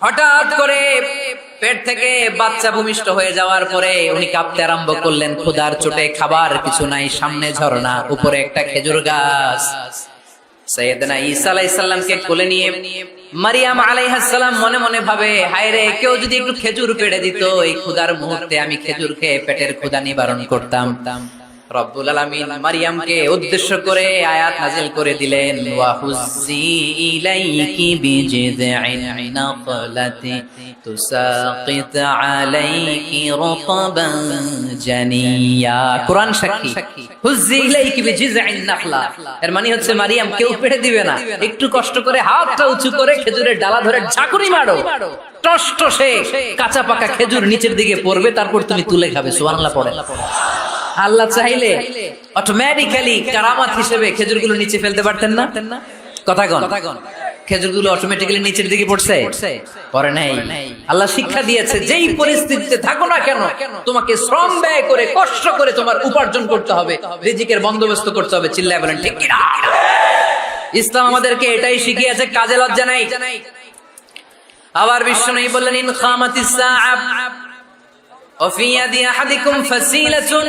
হঠাৎ করে পেট থেকে বাচ্চা ভূমিষ্ঠ হয়ে যাওয়ার পরে উনি কাঁপতে আরম্ভ করলেন, ক্ষুধার চোটে খাবার কিছু নাই, সামনে ঝরনা উপরে একটা খেজুর গাছ। মনে মনে হায় খেজুর পেড়ে দিত, এই ক্ষুধার মুহূর্তে আমি খেজুর খেয়ে পেটের ক্ষুধা নিবারণ করতাম। রব্বুল আলামিন মারিয়ামকে উদ্দেশ্য করে আয়াত করে দিলেন তুসাকিত আলাইকি জানিয়া। কোরআন সাক্ষী ইলাইকি এর মানে হচ্ছে মারিয়াম কেউ পেড়ে দিবে না। একটু কষ্ট করে হাতটা উঁচু করে খেজুরের ডালা ধরে ঝাঁকুনি মারো। টস টসে কাঁচা পাকা খেজুর নিচের দিকে পড়বে, তারপর তুমি তুলে খাবে। সুবহানাল্লাহ পড়ে। আল্লাহ চাইলে অটোমেটিক্যালি কারামাত হিসেবে খেজুরগুলো নিচে ফেলতে পারতেন না? কথা গন খেজুরগুলো অটোমেটিক্যালি নিচের দিকে পড়ছে? পরে নাই। আল্লাহ শিক্ষা দিয়েছে যেই পরিস্থিতিতে থাকো না কেন তোমাকে শ্রম ব্যয় করে কষ্ট করে তোমার উপার্জন করতে হবে। রিজিকের বন্দোবস্ত করতে হবে। চিল্লায় বলেন ঠিক কিনা ইসলাম আমাদেরকে এটাই শিখিয়েছে কাজে লজ্জা নাই। আবার বিশ্ব নেই বললেন ইন খামাতিস সাআব। ওফিয়া দিয়া ইয়াদি আহাদিকুম ফাসিলাতুন।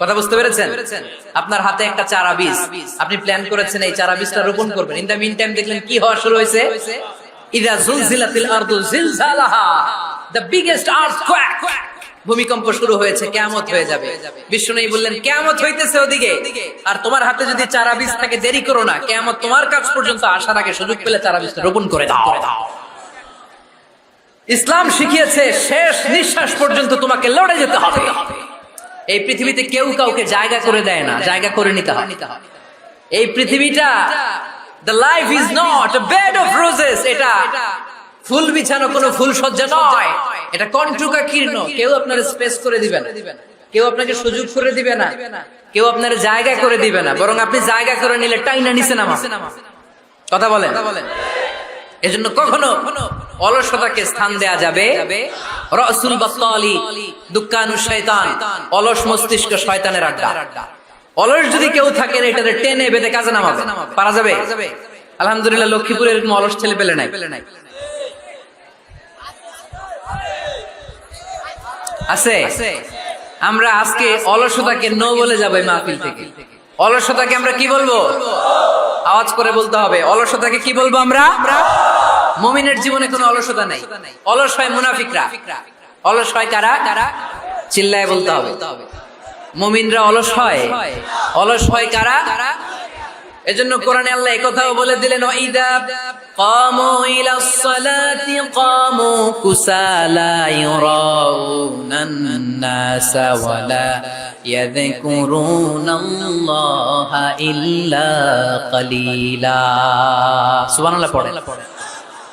কথা বুঝতে পেরেছেন? আপনার হাতে একটা চারা বীজ আপনি প্ল্যান করেছেন এই চারা বীজটা রোপণ করবেন। ইন দা মিন টাইম দেখলেন কি হওয়া শুরু হয়েছে? ইদা জুলজিলাতিল আরদু জিলজালাহা। দ্য বিগেস্ট আর্থকোয়েক ভূমিকম্প শুরু হয়েছে, কেয়ামত হয়ে যাবে। বিষ্ণু বললেন, কেয়ামত হইতেছে ওদিকে। আর তোমার হাতে যদি চারা বীজ থাকে, দেরি করো না। কেয়ামত তোমার কাছ পর্যন্ত আসার আগে সুযোগ পেলে চারা বীজটা রোপণ করে দাও। ইসলাম শিখিয়েছে, শেষ নিঃশ্বাস পর্যন্ত তোমাকে লড়ে যেতে হবে। এই পৃথিবীতে কেউ কাউকে জায়গা করে দেয় না জায়গা করে নিতে হয়। এই পৃথিবীটা the life is not bed of roses এটা ফুল বিছানো কোনো ফুল সজ্জা নয়। এটা কন্টুকা কীর্ণ। কেউ আপনার স্পেস করে দিবে না। কেউ আপনাকে সুযোগ করে দিবে না। কেউ আপনার জায়গা করে দিবে না। বরং আপনি জায়গা করে নিলে টাইনা নিচে নামা কথা বলেন। এজন্য কখনো অলসতাকে স্থান দেয়া যাবে। রসুল বাত্তালি দুঃখানু শয়তান, অলস মস্তিষ্ক শয়তানের আড্ডা। অলস যদি কেউ থাকে এটাতে টেনে বেঁধে কাজে নামাবে। পারা যাবে? আলহামদুলিল্লাহ লক্ষ্মীপুরে এরকম অলস ছেলে পেলে নাই। আছে? আমরা আজকে অলসতাকে নো বলে যাব মাহফিল থেকে। অলসতাকে আমরা কি বলব? আওয়াজ করে বলতে হবে। অলসতাকে কি বলব আমরা? মমিনের জীবনে কোনো অলসতা নাই। অলস হয় মুনাফিকরা। অলস হয় কারা? কারা চিল্লায় বলতে হবে। মমিনরা অলস হয়। অলস হয় কারা? কারা এজন্য কোরআনে আল্লাহ একথাও বলে দিলেন সুবহানাল্লাহ পড়ে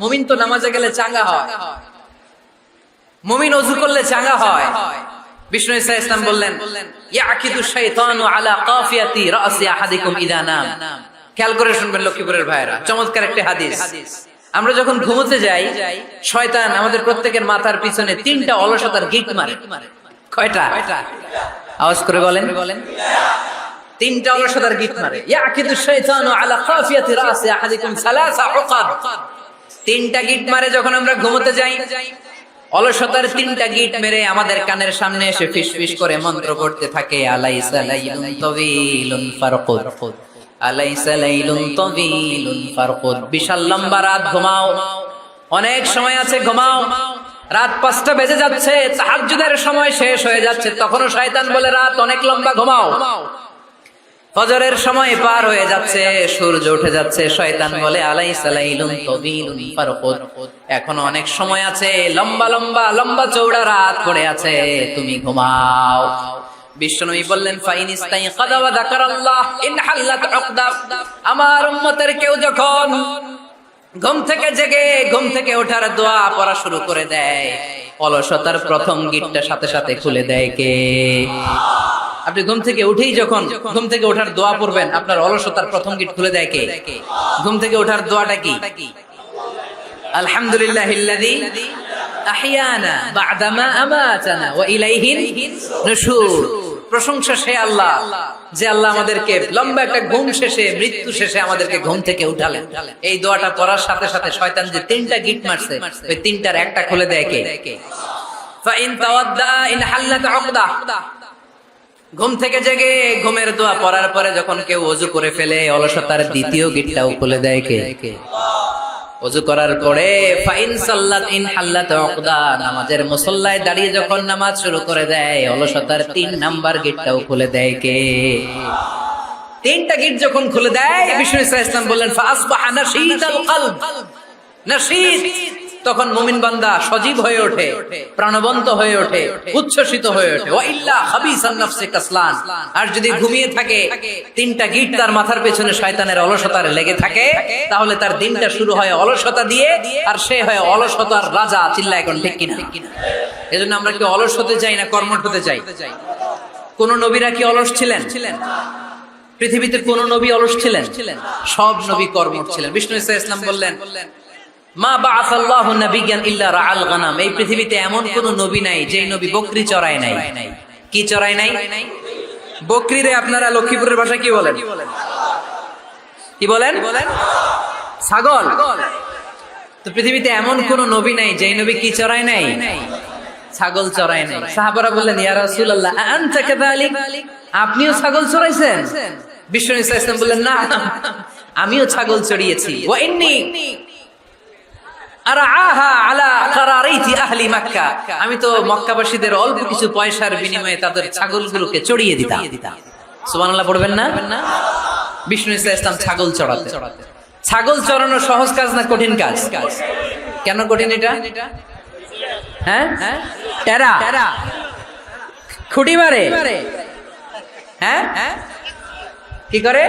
মুমিন তো নামাজে গেলে চাঙ্গা হয়। মুমিন অজু করলে চাঙ্গা হয়। আমরা যখন ঘুমোতে যাই, শয়তান আমাদের প্রত্যেকের মাথার পিছনে তিনটা অলসতার গিট মারে। কয়টা? আওয়াজ করে বলেন। বলেন তিনটা অলসতার গিট মারে। আলা কাফিয়াতি তিনটা গিট মারে যখন আমরা ঘুমোতে যাই, অলসতার তিনটা গিট মেরে আমাদের কানের সামনে এসে ফিস ফিস করে মন্ত্র পড়তে থাকে, আলাইসা লাইলুন তাওয়িলুন ফারকুদ, আলাইসা লাইলুন তাওয়িলুন ফারকুদ। বিশাল লম্বা রাত, ঘুমাও। অনেক সময় আছে, ঘুমাও। রাত পাঁচটা বেজে যাচ্ছে, তাহাজ্জুদের সময় শেষ হয়ে যাচ্ছে। তখনও শয়তান বলে, রাত অনেক লম্বা, ঘুমাও। ফজরের সময় পার হয়ে যাচ্ছে, সূর্য উঠে যাচ্ছে, শয়তান বলে আলাই সালাইলুন তবিলুন ফারকুদ। এখনও অনেক সময় আছে, লম্বা লম্বা লম্বা চৌড়া রাত পড়ে আছে, তুমি ঘুমাও। বিশ্বনবী বললেন ইন হাল্লাত আমার উম্মতের কেউ যখন ঘুম থেকে জেগে, ঘুম থেকে ওঠার দোয়া পড়া শুরু করে দেয়, অলসতার প্রথম গিটটা সাথে সাথে খুলে দেয় কে? আপনি ঘুম থেকে উঠেই যখন ঘুম থেকে ওঠার দোয়া পড়বেন, আপনার অলসতার প্রথম গিট খুলে দেয় কে? ঘুম থেকে ওঠার দোয়াটা কি? আলহামদুলিল্লাহ লম্বা একটা ঘুম শেষে, মৃত্যু শেষে আমাদেরকে ঘুম থেকে এই দোয়াটা সাথে সাথে শয়তান যে তিনটা গিট মারছে, ওই তিনটার একটা খুলে দেয় ঘুম থেকে জেগে ঘুমের দোয়া পড়ার পরে যখন কেউ অজু করে ফেলে, অলসতার দ্বিতীয় গিটটাও খুলে দেয় কে? অজু করার পরে, ফাইন সাল্লাত ইন হাল্লাত উকদা, নামাজের মুসল্লায় দাঁড়িয়ে যখন নামাজ শুরু করে দেয়, অলসতার তিন নাম্বার গিটটাও খুলে দেয় কে? তিনটা গিট যখন খুলে দেয়, বিষ্ণু ইসলাম বললেন ফাসবাহা নাশীদাল কলব নাশীদ। তখন মুমিন বান্দা সজীব হয়ে ওঠে, প্রাণবন্ত হয়ে ওঠে, উচ্ছ্বসিত হয়ে ওঠে। ওয়া ইল্লা খাবিসান নাফসে কাসলান। আর যদি ঘুমিয়ে থাকে, তিনটা গিট তার মাথার পেছনে শয়তানের অলসতার লেগে থাকে, তাহলে তার দিনটা শুরু হয় অলসতা দিয়ে, আর সে হয় অলসতার রাজা, চিল্লা এখন ঠিক কিনা? এজন্য আমরা কি অলস হতে চাই না কর্মঠ হতে চাই? কোন নবীরা কি অলস ছিলেন? ছিলেন পৃথিবীতে কোন নবী অলস ছিলেন? সব নবী কর্মঠ ছিলেন। বিষ্ণু ইসা ইসলাম বললেন মা বাআসাল্লাহু নাবিয়ান ইল্লা রাআল গানাম। এই পৃথিবীতে এমন কোন নবী নাই, যেই নবী বকরি চড়ায় নাই। কি চড়ায় নাই? বকরি রে আপনারা লক্ষ্মীপুরের কি বলেন? কি বলেন? ছাগল। তো পৃথিবীতে এমন কোন নবী নাই, যেই নবী কি চড়ায় নাই? ছাগল চড়ায় নাই। সাহাবারা বললেন, ইয়া রাসূলুল্লাহ আনতা কাযালিক? আপনিও ছাগল চড়াইছেন? বিষ্ণু ইসলাম বললেন, না, আমিও ছাগল চড়িয়েছি। ওয়া ইন্নী? আমি তো মক্কাবাসীদের অল্প কিছু পয়সার বিনিময়ে তাদের ছাগলগুলোকে চড়িয়ে দিতাম। সুবহানাল্লাহ পড়বেন না? বিষ্ণু ইসলাম ছাগল চড়াতে। ছাগল চড়ানো সহজ কাজ না কঠিন কাজ? কাজ কেন কঠিন এটা? হ্যাঁ? খুঁটি মারে। হ্যাঁ? কি করে?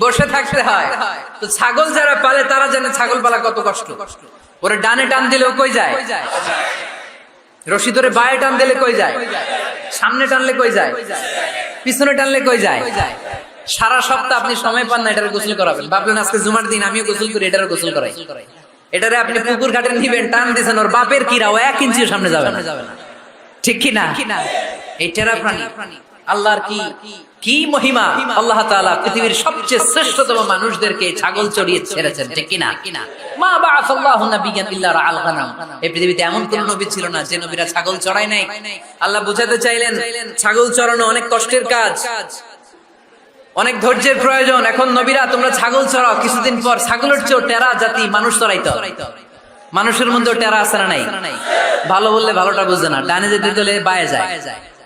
বসে থাকতে হয়। তো ছাগল যারা পালে তারা জানে ছাগল পালা কত কষ্ট। ওরে ডানে টান দিলেও কই যায়? রশি ধরে বায়ে টান দিলে কই যায়? সামনে টানলে কই যায়? পিছনে টানলে কই যায়? সারা সপ্তাহ আপনি সময় পান না এটার গোসল করাবেন। ভাবলেন আজকে জুমার দিন আমিও গোসল করি এটার গোসল করাই। এটারে আপনি পুকুর ঘাটে নিবেন টান দিয়েছেন ওর বাপের কিরাও এক ইঞ্চির সামনে যাবে না? ঠিক কি না? এই টেরা প্রাণী। আল্লাহর কি? কি মহিমা? আল্লাহ তাআলা পৃথিবীর সবচেয়ে শ্রেষ্ঠতম মানুষদেরকে ছাগল চড়িয়ে ছেড়েছেন, ঠিক কিনা? কোন অনেক ধৈর্যের প্রয়োজন। এখন নবীরা, তোমরা ছাগল চড়াও, কিছুদিন পর ছাগলের টেরা জাতি মানুষ মানুষের মধ্যে টেরা আছে না নাই? ভালো বললে ভালোটা বুঝে না, ডানে যেতে গেলে বায়ে যায়।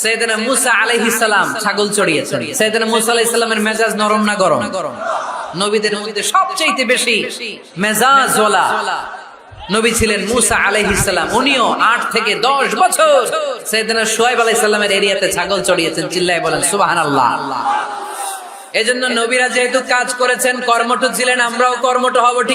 সৈয়দনা মুসা আলাইহিস ছাগল সৈয়দনা মুসা মেজাজ নরম না গরম? নবীদের সবচেয়ে বেশি মেজাজ নবী ছিলেন মুসা আলাইহিস উনিও আট থেকে দশ বছর সৈয়দনা শুয়াইব আলাইহিস এরিয়াতে ছাগল চড়িয়েছেন, চিল্লায় বলেন, সুবহানাল্লাহ। এজন্য নবীরা যেহেতু কাজ করেছেন, কর্মঠ ছিলেন, আমরাও কর্মঠ হব, ঠিক